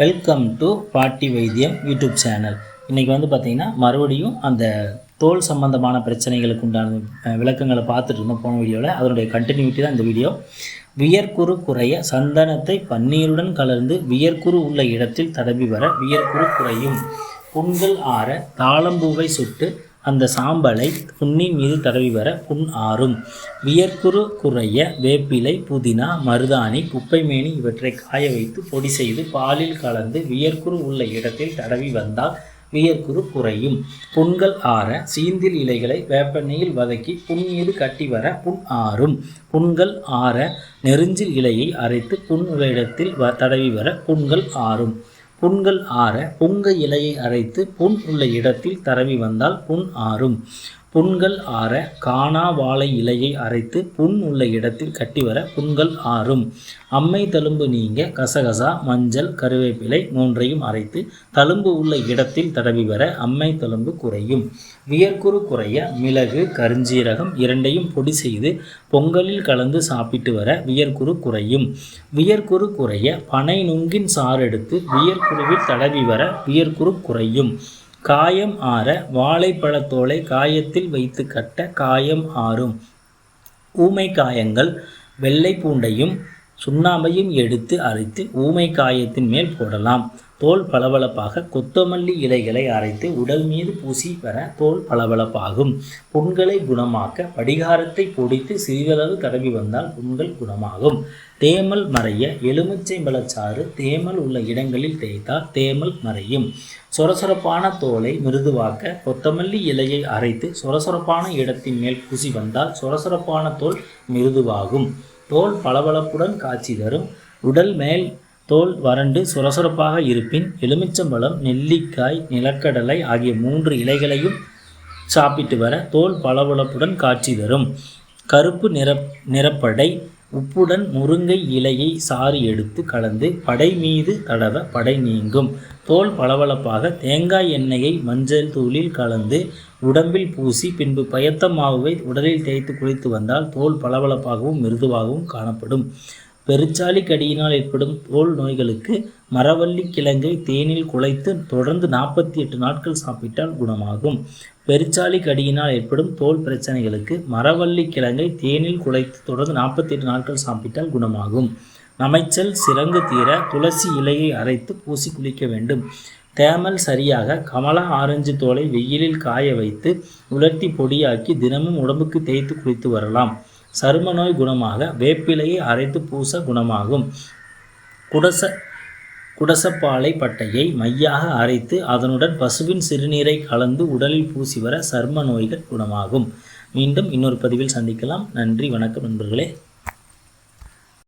Welcome to பாட்டி வைத்தியம் YouTube channel. இன்றைக்கி வந்து பார்த்திங்கன்னா மறுபடியும் அந்த தோல் சம்பந்தமான பிரச்சனைகளுக்கு உண்டான விளக்கங்களை பார்த்துட்டு இருந்தோம் போன வீடியோவில் அதனுடைய கண்டினியூட்டி தான் இந்த வீடியோ. வியர்க்குரு குறைய சந்தனத்தை பன்னீருடன் கலந்து வியர்க்குரு உள்ள இடத்தில் தடவி வர வியர்க்குரு குறையும். புண்கள் ஆற தாளம்பூவை சுட்டு அந்த சாம்பலை புண்ணின் மீது தடவி வர புண் ஆறும். வியர்க்குறு குறைய வேப்பிலை புதினா மருதாணி குப்பைமேனி இவற்றை காய வைத்து பொடி செய்து பாலில் கலந்து வியர்க்குறு உள்ள இடத்தில் தடவி வந்தால் வியர்க்குறு குறையும். புண்கள் ஆற சீந்தில் இலைகளை வேப்பெண்ணெயில் வதக்கி புண் மீது கட்டி வர புண் ஆறும். புண்கள் ஆற நெருஞ்சில் இலையை அரைத்து புண் உள்ள இடத்தில் வ தடவி வர புண்கள் ஆறும். புண்கள் ஆற புங்க இலையை அரைத்து புண் உள்ள இடத்தில் தரவி வந்தால் புண் ஆறும். புண்கள் ஆற காணா வாழை இலையை அரைத்து புண் உள்ள இடத்தில் கட்டி வர புண்கள் ஆறும். அம்மை தழும்பு நீங்க கசகசா மஞ்சள் கருவேப்பிலை மூன்றையும் அரைத்து தழும்பு உள்ள இடத்தில் தடவி வர அம்மை தழும்பு குறையும். வியர்க்குறு குறைய மிளகு கருஞ்சீரகம் இரண்டையும் பொடி செய்து பொங்கலில் கலந்து சாப்பிட்டு வர வியர்க்குறு குறையும். வியர்க்குறு குறைய பனை நுங்கின் சாறெடுத்து வியர்க்குருவில் தடவி வர வியர்க்குறு குறையும். காயம் ஆற வாழைப்பழத்தோலை காயத்தில் வைத்து கட்ட காயம் ஆறும். ஊமை காயங்கள் வெள்ளை பூண்டையும் சுண்ணாம்பையும் எடுத்து அரைத்து ஊமை காயத்தின் மேல் போடலாம். தோல் பளபளப்பாக கொத்தமல்லி இலைகளை அரைத்து உடல் மீது பூசி வர தோல் பளபளப்பாகும். புண்களை குணமாக்க படிகாரத்தை பொடித்து சிறிதளவு தடவி வந்தால் புண்கள் குணமாகும். தேமல் மறைய எலுமிச்சை பழச்சாறு தேமல் உள்ள இடங்களில் தேய்த்தால் தேமல் மறையும். சொரசொரப்பான தோலை மிருதுவாக்க கொத்தமல்லி இலையை அரைத்து சொரசொரப்பான இடத்தின் மேல் பூசி வந்தால் சொரசொரப்பான தோல் மிருதுவாகும். தோல் பளபளப்புடன் காட்சி தரும். உடல் மேல் தோல் வறண்டு சுரசுரப்பாக இருப்பின் எலுமிச்சம்பழம் நெல்லிக்காய் நிலக்கடலை ஆகிய மூன்று இலைகளையும் சாப்பிட்டு வர தோல் பளபளப்புடன் காட்சி தரும். கருப்பு நிற நிறப்படை உப்புடன் முருங்கை இலையை சாறு எடுத்து கலந்து படை மீது தடவ படை நீங்கும். தோல் பளபளப்பாக தேங்காய் எண்ணெயை மஞ்சள் தூளில் கலந்து உடம்பில் பூசி பின்பு பயத்த மாவுவை உடலில் தேய்த்து குளித்து வந்தால் தோல் பளபளப்பாகவும் மிருதுவாகவும் காணப்படும். பெருச்சாளி கடியினால் ஏற்படும் தோல் நோய்களுக்கு மரவள்ளி கிழங்கை தேனில் குழைத்து தொடர்ந்து நாற்பத்தி எட்டு நாட்கள் சாப்பிட்டால் குணமாகும். பெருச்சாளி கடியினால் ஏற்படும் தோல் பிரச்சனைகளுக்கு மரவள்ளி கிழங்கை தேனில் குழைத்து தொடர்ந்து நாற்பத்தி எட்டு நாட்கள் சாப்பிட்டால் குணமாகும். நமைச்சல் சிறங்கு தீர துளசி இலையை அரைத்து பூசி குளிக்க வேண்டும். தேமல் சரியாக கமலா ஆரஞ்சு தோலை வெயிலில் காய வைத்து உலர்த்தி பொடியாக்கி தினமும் உடம்புக்கு தேய்த்து குளித்து வரலாம். சரும நோய் குணமாக வேப்பிலையை அரைத்து பூச குணமாகும். குடச குடசப்பாலை பட்டையை மையாக அரைத்து அதனுடன் பசுவின் சிறுநீரை கலந்து உடலில் பூசி வர சர்ம நோய்கள் குணமாகும். மீண்டும் இன்னொரு பதிவில் சந்திக்கலாம். நன்றி வணக்கம் நண்பர்களே.